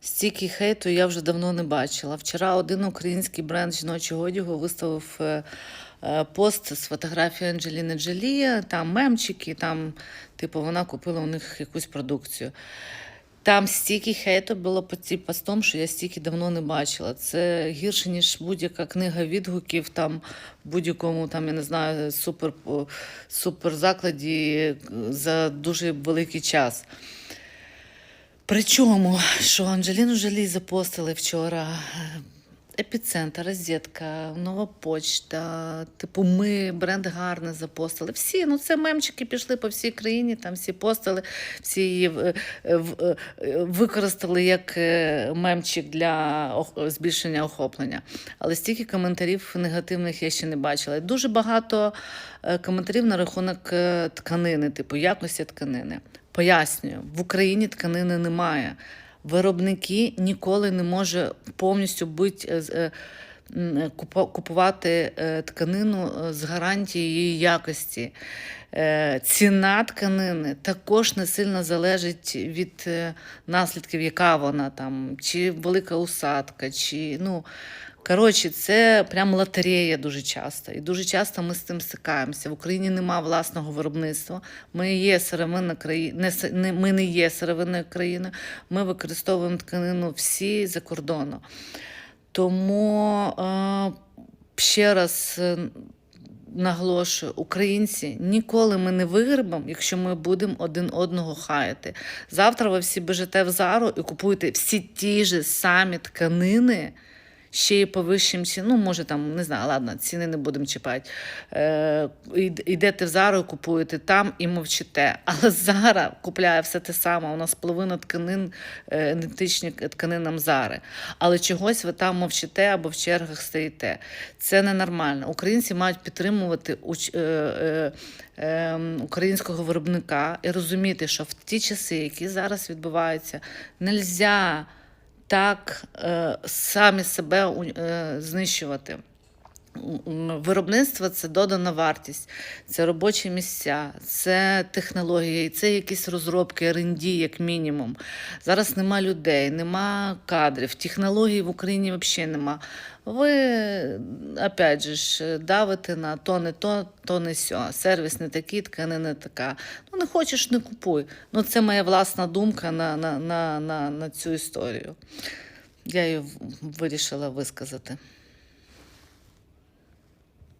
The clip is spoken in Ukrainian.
Стільки хейту я вже давно не бачила. Вчора один український бренд жіночого одягу виставив е, е, пост з фотографією Анджеліни Джолі, там мемчики, там, типу, вона купила у них якусь продукцію. Там стільки хейту було під цим постом, що я стільки давно не бачила. Це гірше, ніж будь-яка книга відгуків там будь-якому там, я не знаю, супер, супер закладі за дуже великий час. Причому, що Анджеліну Жолі запостили вчора. е, Епіцентр, розетка, нова почта, типу, ми, бренд гарне запостили. Всі, ну це мемчики пішли по всій країні, там всі постили, всі її е, е, використали як мемчик для збільшення охоплення. Але стільки коментарів негативних я ще не бачила. Дуже багато коментарів на рахунок тканини, типу якості тканини. Пояснюю, в Україні тканини немає. Виробники ніколи не може повністю бути е, купувати е, тканину е, з гарантією її якості. Ціна тканини також не сильно залежить від наслідків, яка вона там, чи велика усадка, чи ну. Коротше, це прям лотерея дуже часто. І дуже часто ми з цим стикаємося. В Україні немає власного виробництва. Ми є сировинна країна, не, ми не є сировинною країною. Ми використовуємо тканину всі за кордону. Тому е, ще раз е, наголошую, українці ніколи ми не вигребемо, якщо ми будемо один одного хаяти. Завтра ви всі бежите в зару і купуєте всі ті ж самі тканини. Ще й по вищим ну, може там, не знаю, ладно, ціни не будемо чіпати. Е, йдете в Зару, купуєте там і мовчите. Але Зара купляє все те саме. У нас половина тканин е, ідентичні тканинам Зари. Але чогось ви там мовчите або в чергах стоїте. Це ненормально. Українці мають підтримувати е, е, е, українського виробника і розуміти, що в ті часи, які зараз відбуваються, нельзя так е, самі себе е, знищувати. Виробництво це додана вартість, це робочі місця, це технології, це якісь розробки, R&D, як мінімум. Зараз нема людей, нема кадрів, технологій в Україні взагалі нема. Ви, опять же, ж, давите на то не то, то не сьо. Сервіс не такий, ткани не така. Ну, не хочеш, не купуй. Ну, це моя власна думка на, на, на, на, на цю історію. Я її вирішила висказати.